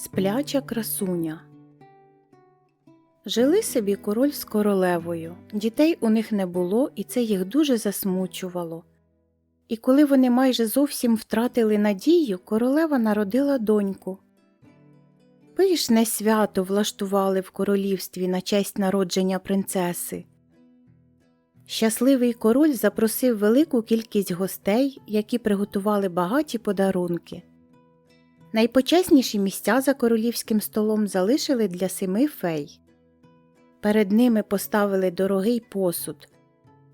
Спляча красуня. Жили собі король з королевою. Дітей у них не було, і це їх дуже засмучувало. І коли вони майже зовсім втратили надію, королева народила доньку. Пишне свято влаштували в королівстві на честь народження принцеси. Щасливий король запросив велику кількість гостей, які приготували багаті подарунки. Найпочесніші місця за королівським столом залишили для семи фей. Перед ними поставили дорогий посуд,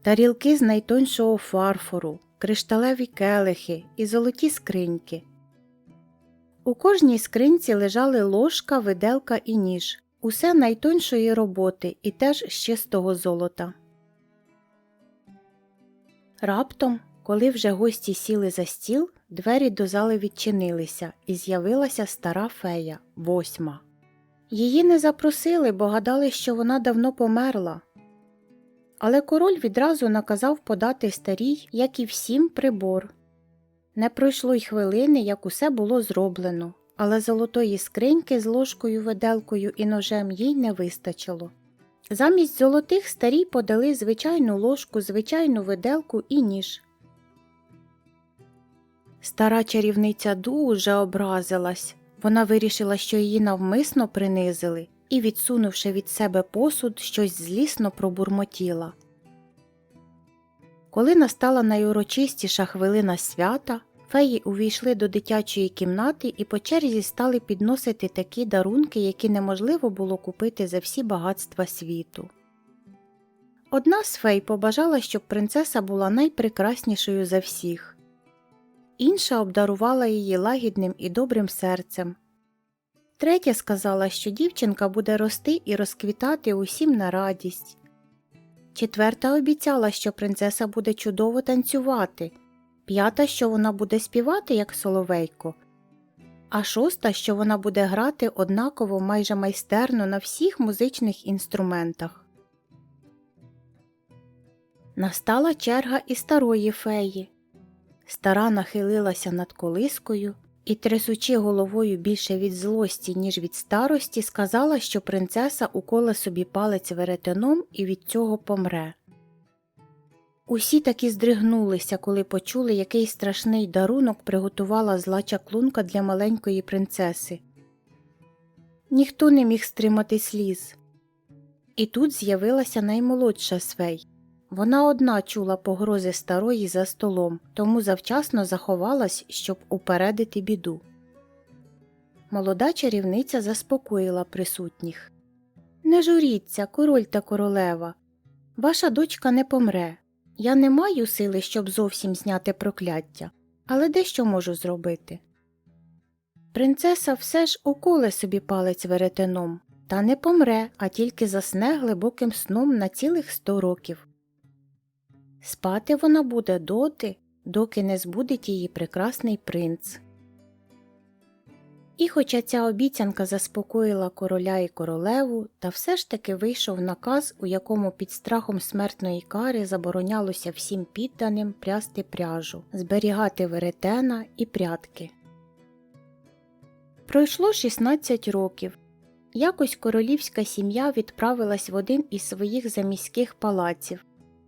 тарілки з найтоншого фарфору, кришталеві келихи і золоті скриньки. У кожній скринці лежали ложка, виделка і ніж, усе найтоншої роботи і теж з чистого золота. Раптом, коли вже гості сіли за стіл, двері до зали відчинилися, і з'явилася стара фея, восьма. Її не запросили, бо гадали, що вона давно померла. Але король відразу наказав подати старій, як і всім, прибор. Не пройшло й хвилини, як усе було зроблено, але золотої скриньки з ложкою, виделкою і ножем їй не вистачило. Замість золотих старій подали звичайну ложку, звичайну виделку і ніж. Стара чарівниця дуже образилась. Вона вирішила, що її навмисно принизили, і, відсунувши від себе посуд, щось злісно пробурмотіла. Коли настала найурочистіша хвилина свята, феї увійшли до дитячої кімнати і по черзі стали підносити такі дарунки, які неможливо було купити за всі багатства світу. Одна з фей побажала, щоб принцеса була найпрекраснішою за всіх. Інша обдарувала її лагідним і добрим серцем. Третя сказала, що дівчинка буде рости і розквітати усім на радість. Четверта обіцяла, що принцеса буде чудово танцювати, п'ята, що вона буде співати, як соловейко, а шоста, що вона буде грати однаково майже майстерно на всіх музичних інструментах. Настала черга і старої феї. Стара нахилилася над колискою і, трясучи головою більше від злості, ніж від старості, сказала, що принцеса уколе собі палець веретеном і від цього помре. Усі таки здригнулися, коли почули, який страшний дарунок приготувала зла чаклунка для маленької принцеси. Ніхто не міг стримати сліз. І тут з'явилася наймолодша свей. Вона одна чула погрози старої за столом, тому завчасно заховалась, щоб упередити біду. Молода чарівниця заспокоїла присутніх Не журіться, король та королева. Ваша дочка не помре. Я не маю сили, щоб зовсім зняти прокляття, але дещо можу зробити. Принцеса все ж уколе собі палець веретеном, та не помре, а тільки засне глибоким сном на цілих сто років. Спати вона буде доти, доки не збудить її прекрасний принц. І хоча ця обіцянка заспокоїла короля і королеву, та все ж таки вийшов наказ, у якому під страхом смертної кари заборонялося всім підданим прясти пряжу, зберігати веретена і прядки. Пройшло 16 років. Якось королівська сім'я відправилась в один із своїх заміських палаців.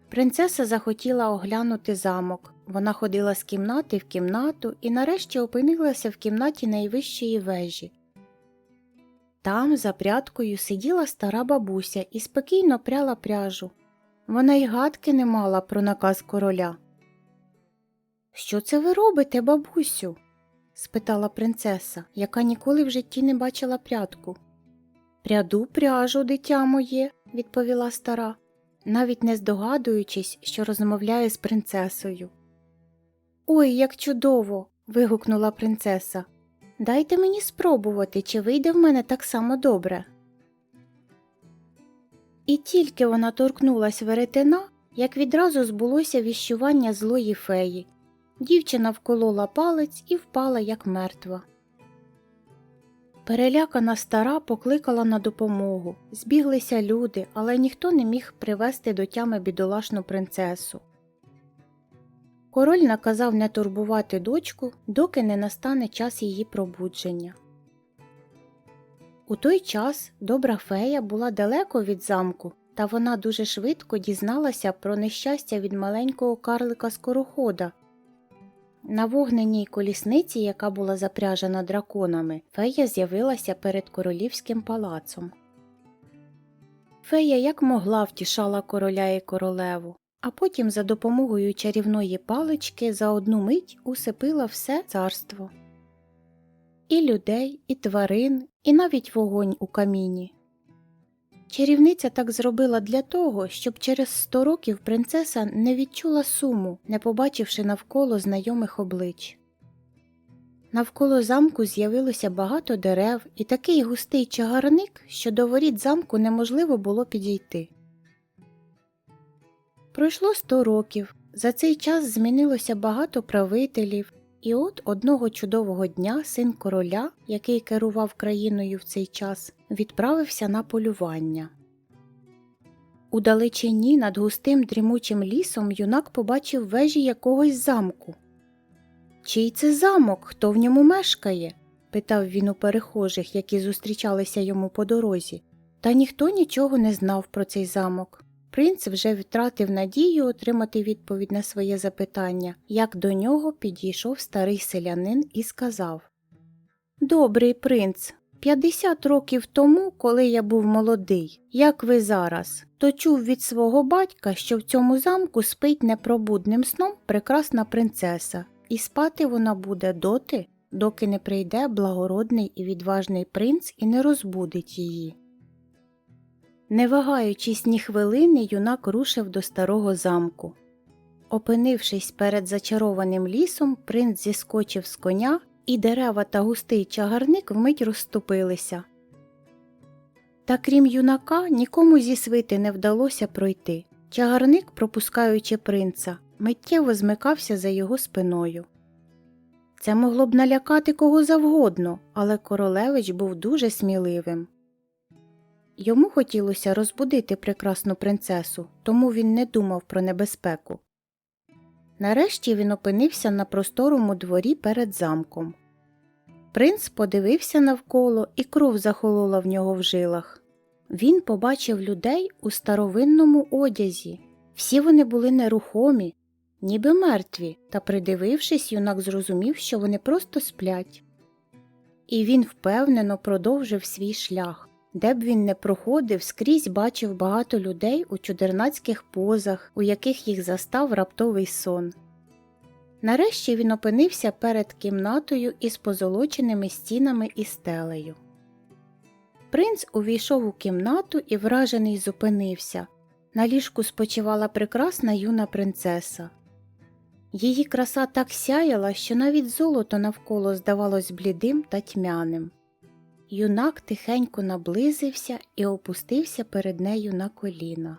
Принцеса захотіла оглянути замок. Вона ходила з кімнати в кімнату і нарешті опинилася в кімнаті найвищої вежі. Там, за прядкою, сиділа стара бабуся і спокійно пряла пряжу. Вона й гадки не мала про наказ короля. Що це ви робите, бабусю? спитала принцеса, яка ніколи в житті не бачила прядку. Пряду пряжу, дитя моє, відповіла стара навіть не здогадуючись, що розмовляє з принцесою. Ой, як чудово. вигукнула принцеса. Дайте мені спробувати, чи вийде в мене так само добре. І тільки вона торкнулась веретена, як відразу збулося віщування злої феї. Дівчина вколола палець і впала, як мертва. Перелякана стара покликала на допомогу. Збіглися люди, але ніхто не міг привести до тями бідолашну принцесу. Король наказав не турбувати дочку, доки не настане час її пробудження. У той час добра фея була далеко від замку, та вона дуже швидко дізналася про нещастя від маленького карлика скорохода. На вогненій колісниці, яка була запряжена драконами, фея з'явилася перед королівським палацом. Фея як могла втішала короля і королеву, а потім за допомогою чарівної палички за одну мить усипила все царство. І людей, і тварин, і навіть вогонь у каміні. Чарівниця так зробила для того, щоб через сто років принцеса не відчула суму, не побачивши навколо знайомих облич. Навколо замку з'явилося багато дерев і такий густий чагарник, що до воріт замку неможливо було підійти. Пройшло сто років. За цей час змінилося багато правителів, і от одного чудового дня син короля, який керував країною в цей час, відправився на полювання. У далечині над густим дрімучим лісом юнак побачив вежі якогось замку. Чий це замок, хто в ньому мешкає? питав він у перехожих, які зустрічалися йому по дорозі. Та ніхто нічого не знав про цей замок. Принц вже втратив надію отримати відповідь на своє запитання, як до нього підійшов старий селянин і сказав Добрий принц, 50 років тому, коли я був молодий, як ви зараз, то чув від свого батька, що в цьому замку спить непробудним сном прекрасна принцеса, і спати вона буде доти, доки не прийде благородний і відважний принц і не розбудить її. Не вагаючись ні хвилини, юнак рушив до старого замку. Опинившись перед зачарованим лісом, принц зіскочив з коня, і дерева та густий чагарник вмить розступилися. Та крім юнака, нікому зі свити не вдалося пройти. Чагарник, пропускаючи принца, миттєво змикався за його спиною. Це могло б налякати кого завгодно, але королевич був дуже сміливим. Йому хотілося розбудити прекрасну принцесу, тому він не думав про небезпеку. Нарешті він опинився на просторому дворі перед замком. Принц подивився навколо, і кров захолола в нього в жилах. Він побачив людей у старовинному одязі. Всі вони були нерухомі, ніби мертві, та, придивившись, юнак зрозумів, що вони просто сплять. І він впевнено продовжив свій шлях. Де б він не проходив, скрізь бачив багато людей у чудернацьких позах, у яких їх застав раптовий сон. Нарешті він опинився перед кімнатою із позолоченими стінами і стелею. Принц увійшов у кімнату і вражений зупинився. На ліжку спочивала прекрасна юна принцеса. Її краса так сяяла, що навіть золото навколо здавалось блідим та тьмяним. Юнак тихенько наблизився і опустився перед нею на коліна.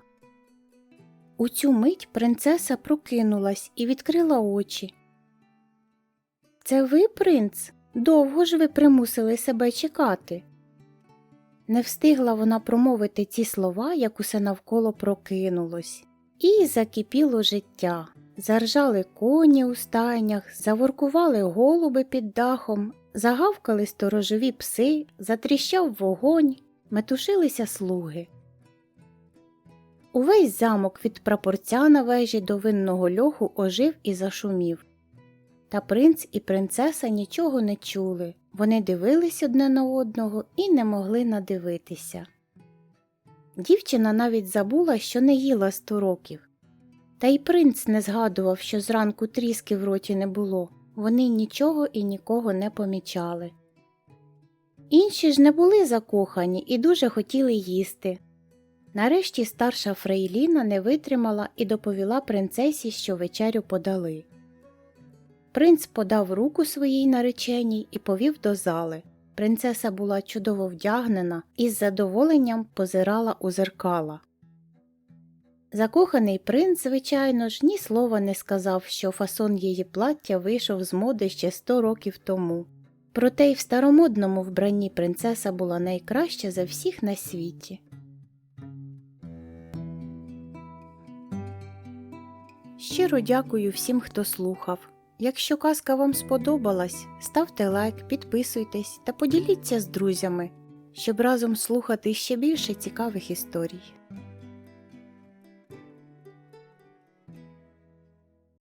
У цю мить принцеса прокинулась і відкрила очі. Це ви, принц? Довго ж ви примусили себе чекати? Не встигла вона промовити ці слова, як усе навколо прокинулось, і закипіло життя. Заржали коні у стайнях, заворкували голуби під дахом, загавкали сторожові пси, затріщав вогонь, метушилися слуги. Увесь замок від прапорця на вежі до винного льоху ожив і зашумів. Та принц і принцеса нічого не чули, вони дивились одне на одного і не могли надивитися. Дівчина навіть забула, що не їла сто років. Та й принц не згадував, що зранку тріски в роті не було, вони нічого і нікого не помічали. Інші ж не були закохані і дуже хотіли їсти. Нарешті старша Фрейліна не витримала і доповіла принцесі, що вечерю подали. Принц подав руку своїй нареченій і повів до зали. Принцеса була чудово вдягнена і з задоволенням позирала у зеркала. Закоханий принц, звичайно ж, ні слова не сказав, що фасон її плаття вийшов з моди ще сто років тому. Проте й в старомодному вбранні принцеса була найкраща за всіх на світі. Щиро дякую всім, хто слухав. Якщо казка вам сподобалась, ставте лайк, підписуйтесь та поділіться з друзями. щоб разом слухати ще більше цікавих історій.